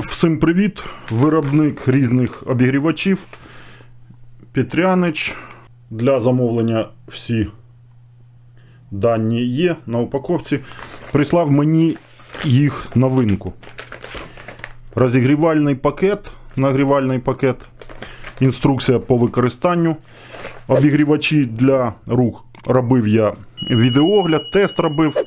Всім привіт! Виробник різних обігрівачів. Петрянич. Для замовлення всі дані є на упаковці. Прислав мені їх новинку. Розігрівальний пакет, нагрівальний пакет, інструкція по використанню. Обігрівачі для рук робив я відеогляд, тест робив.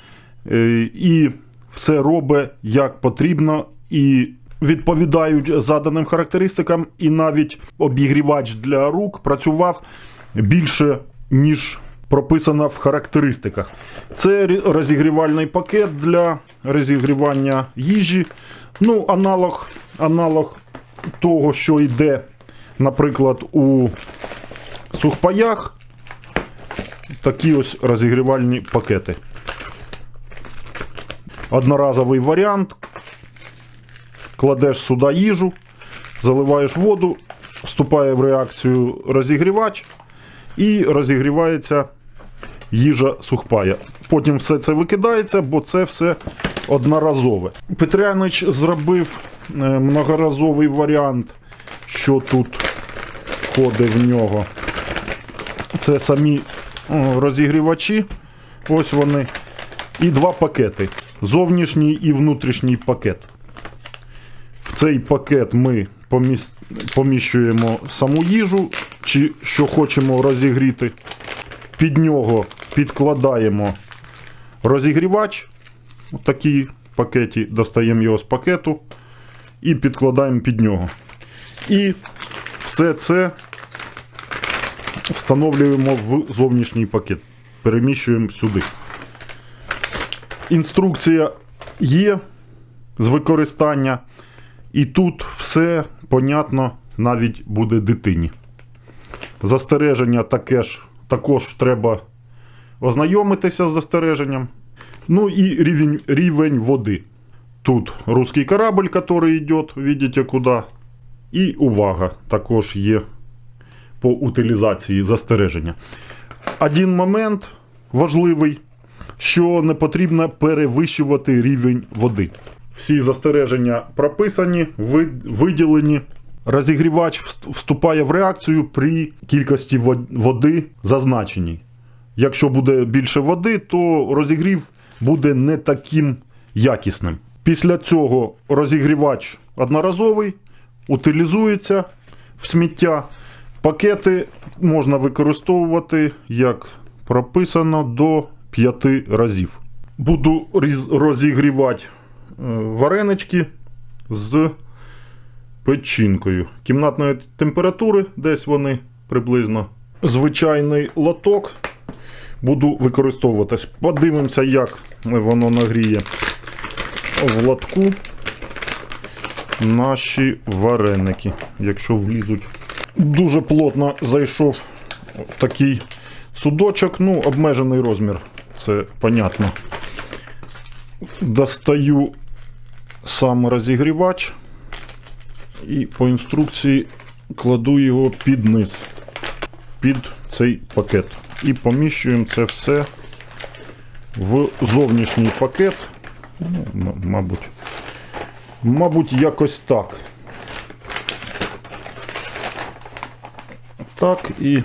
Е, І все робить як потрібно і відповідають заданим характеристикам. І навіть обігрівач для рук працював більше, ніж прописано в характеристиках. Це розігрівальний пакет для розігрівання їжі. Ну, аналог, аналог того, що йде, наприклад, у сухпаях. Такі ось розігрівальні пакети. Одноразовий варіант. Кладеш сюди їжу, заливаєш воду, вступає в реакцію розігрівач і розігрівається їжа сухпая. Потім все це викидається, бо це все одноразове. Петрянич зробив е, многоразовий варіант, що тут входить в нього. Це самі розігрівачі. Ось вони. І два пакети: зовнішній і внутрішній пакет. В цей пакет ми поміщуємо саму їжу, чи що хочемо розігріти. Під нього підкладаємо розігрівач. У такій пакеті достаємо його з пакету і підкладаємо під нього. І все це встановлюємо в зовнішній пакет. Переміщуємо сюди. Інструкція є з використання. І тут все понятно навіть буде дитині. Застереження таке ж, також треба ознайомитися з застереженням. Ну і рівень, рівень води. Тут русський корабль, який йде, видите куди. І увага, також є по утилізації застереження. Один момент важливий, що не потрібно перевищувати рівень води. Всі застереження прописані, виділені. Розігрівач вступає в реакцію при кількості води зазначеній. Якщо буде більше води, то розігрів буде не таким якісним. Після цього розігрівач одноразовий, утилізується в сміття. Пакети можна використовувати, як прописано, до 5 разів. Буду розігрівати варенички з печінкою. Кімнатної температури, десь вони приблизно. Звичайний лоток буду використовуватись. Подивимося, як воно нагріє в лотку наші вареники, якщо влізуть. Дуже плотно зайшов такий судочок, ну, обмежений розмір, це понятно. Достаю сам розігрівач і по інструкції кладу його під низ, під цей пакет. І поміщуємо це все в зовнішній пакет. Ну, мабуть, мабуть, якось так. Так і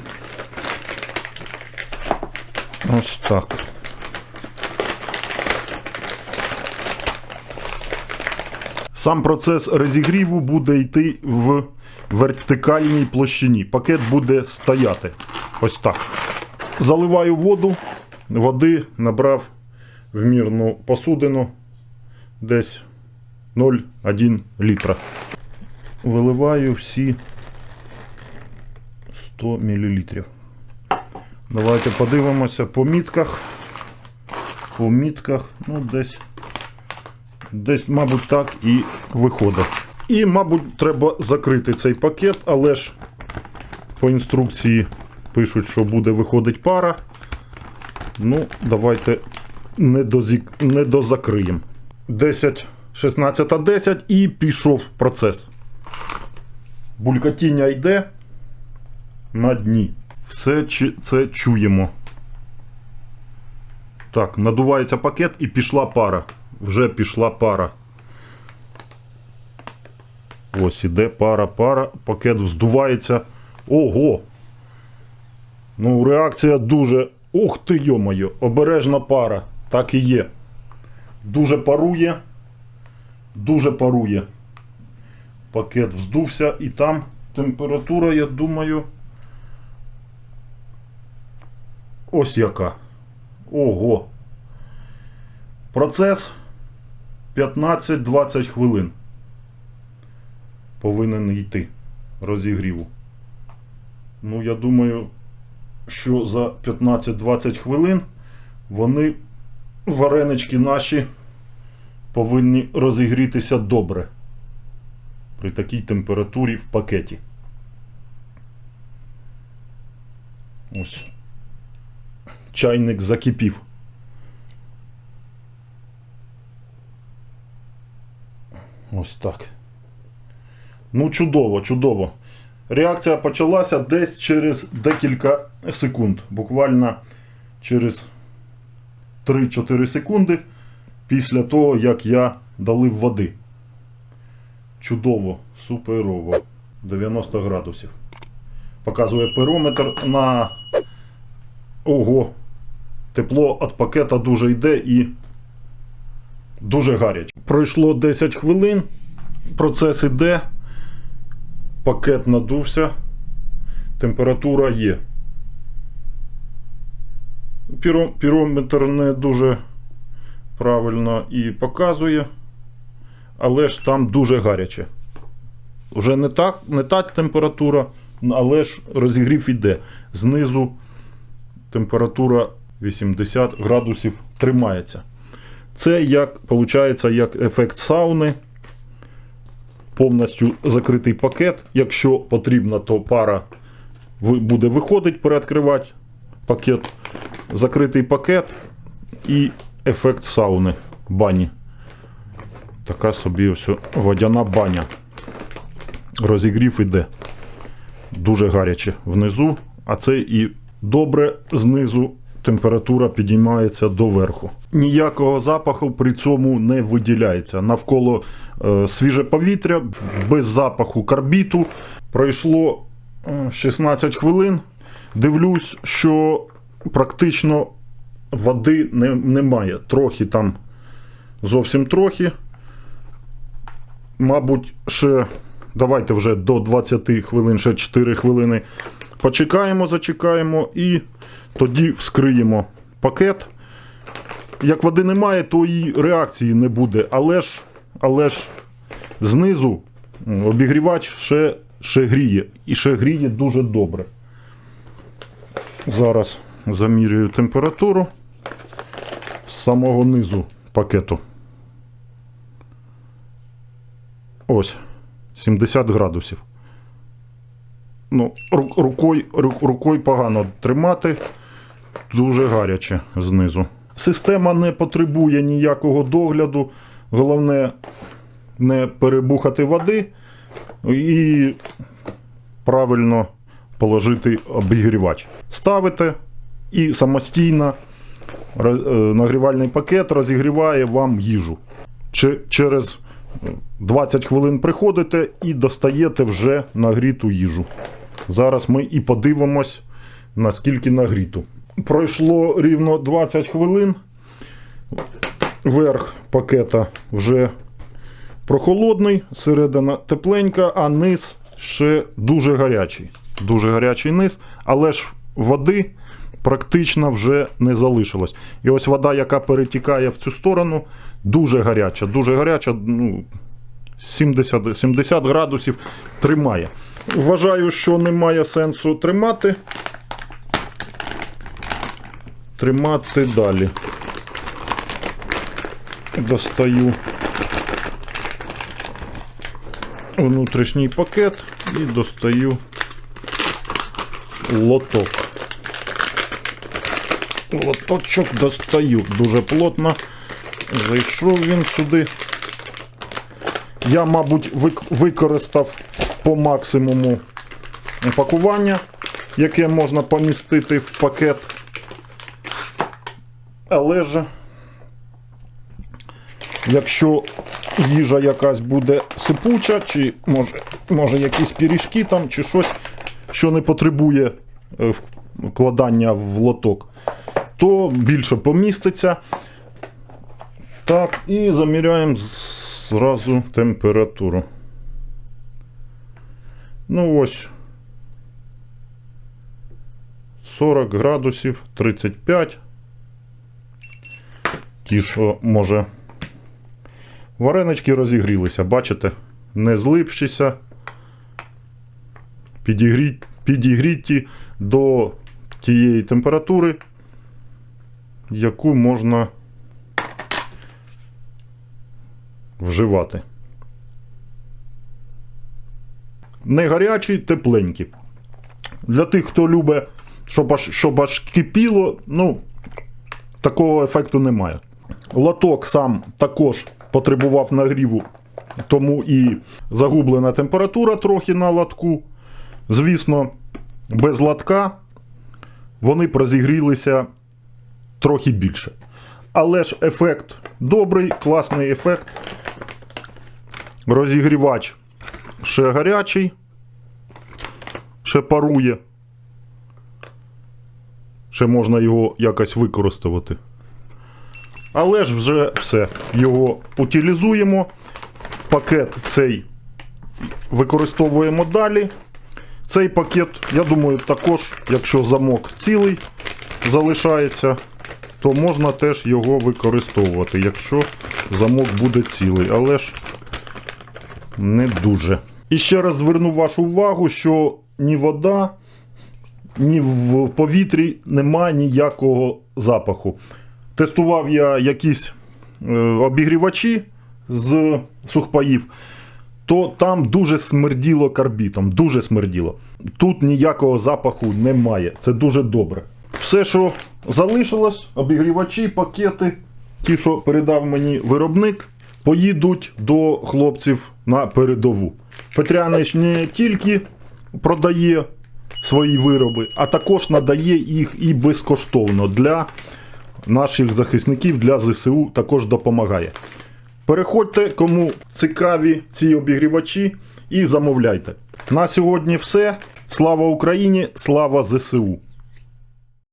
ось так. Сам процес розігріву буде йти в вертикальній площині. Пакет буде стояти. Ось так. Заливаю воду, води набрав в мірну посудину десь 0,1 літра. Виливаю всі 100 мл. Давайте подивимося по мітках. По мітках, ну десь Десь, мабуть, так і виходить. І, мабуть, треба закрити цей пакет, але ж по інструкції пишуть, що буде виходить пара. Ну, давайте не, дозік... не дозакриємо. 10, 16, 10 і пішов процес. Булькотіння йде на дні. Все це чуємо. Так, надувається пакет і пішла пара. Вже пішла пара. Ось іде пара, пара, пакет вздувається. Ого! Ну, реакція дуже. Ух ти, йомайо, обережна пара. Так і є. Дуже парує. Дуже парує. Пакет вздувся і там температура, я думаю. Ось яка. Ого. Процес 15-20 хвилин. Повинен йти розігріву. Ну, я думаю, що за 15-20 хвилин вони, варенички наші, повинні розігрітися добре. При такій температурі в пакеті. Ось. Чайник закипів. Ось так. Ну, чудово, чудово. Реакція почалася десь через декілька секунд. Буквально через 3-4 секунди після того, як я долив води. Чудово, суперово. 90 градусів. Показує периметр на. Ого. Тепло від пакета дуже йде і дуже гаряче. Пройшло 10 хвилин. Процес іде. Пакет надувся. Температура є. Пірометр не дуже правильно і показує, але ж там дуже гаряче. Вже не, так, не та температура, але ж розігрів іде. Знизу температура 80 градусів тримається. Це як, виходить, як ефект сауни. Повністю закритий пакет. Якщо потрібно, то пара буде виходить, переоткривати пакет. Закритий пакет і ефект сауни бані. Така собі ось водяна баня. Розігрів іде. Дуже гаряче внизу, а це і добре знизу температура підіймається до верху. Ніякого запаху при цьому не виділяється. Навколо е, свіже повітря, без запаху карбіту. Пройшло е, 16 хвилин. Дивлюсь, що практично води не, немає. Трохи там, зовсім трохи. Мабуть, ще давайте вже до 20 хвилин, ще 4 хвилини почекаємо, зачекаємо і тоді вскриємо пакет. Як води немає, то і реакції не буде. Але ж, але ж знизу обігрівач ще, ще гріє. І ще гріє дуже добре. Зараз замірюю температуру з самого низу пакету. Ось 70 градусів. Ну, ру- рукою, рукою погано тримати. Дуже гаряче знизу. Система не потребує ніякого догляду. Головне не перебухати води і правильно положити обігрівач. Ставите і самостійно е, нагрівальний пакет розігріває вам їжу. Че- Через 20 хвилин приходите і достаєте вже нагріту їжу. Зараз ми і подивимось, наскільки нагріту. Пройшло рівно 20 хвилин. Верх пакета вже прохолодний, середина тепленька, а низ ще дуже гарячий. Дуже гарячий низ, але ж води практично вже не залишилось. І ось вода, яка перетікає в цю сторону, дуже гаряча, дуже гаряча. Ну, 70, 70 градусів тримає. Вважаю, що немає сенсу тримати. Тримати далі. Достаю внутрішній пакет і достаю лоток. Лоточок достаю дуже плотно. Зайшов він сюди. Я, мабуть, вик- використав по максимуму пакування, яке можна помістити в пакет. Але ж, якщо їжа якась буде сипуча, чи може, може якісь пиріжки там, чи щось, що не потребує е, вкладання в лоток, то більше поміститься. Так, і заміряємо зразу температуру. Ну ось. 40 градусів, 35. Ті, що може. Варенички розігрілися, бачите? Не злипшися. Підігрі... Підігріті до тієї температури, яку можна вживати. Не гарячі, тепленькі. Для тих, хто любить, щоб аж, щоб аж кипіло, ну, такого ефекту немає. Лоток сам також потребував нагріву, тому і загублена температура трохи на лотку. Звісно, без лотка вони б розігрілися трохи більше. Але ж ефект добрий, класний ефект. Розігрівач ще гарячий, ще парує. Ще можна його якось використовувати. Але ж вже все. Його утилізуємо. Пакет цей використовуємо далі. Цей пакет, я думаю, також, якщо замок цілий залишається, то можна теж його використовувати, якщо замок буде цілий. Але ж не дуже. І ще раз зверну вашу увагу, що ні вода, ні в повітрі немає ніякого запаху. Тестував я якісь е, обігрівачі з сухпаїв, то там дуже смерділо карбітом, дуже смерділо. Тут ніякого запаху немає. Це дуже добре. Все, що залишилось, обігрівачі, пакети, ті, що передав мені виробник, поїдуть до хлопців на передову. Петрянич не тільки продає свої вироби, а також надає їх і безкоштовно для наших захисників, для ЗСУ також допомагає. Переходьте, кому цікаві ці обігрівачі, і замовляйте. На сьогодні все. Слава Україні! Слава ЗСУ!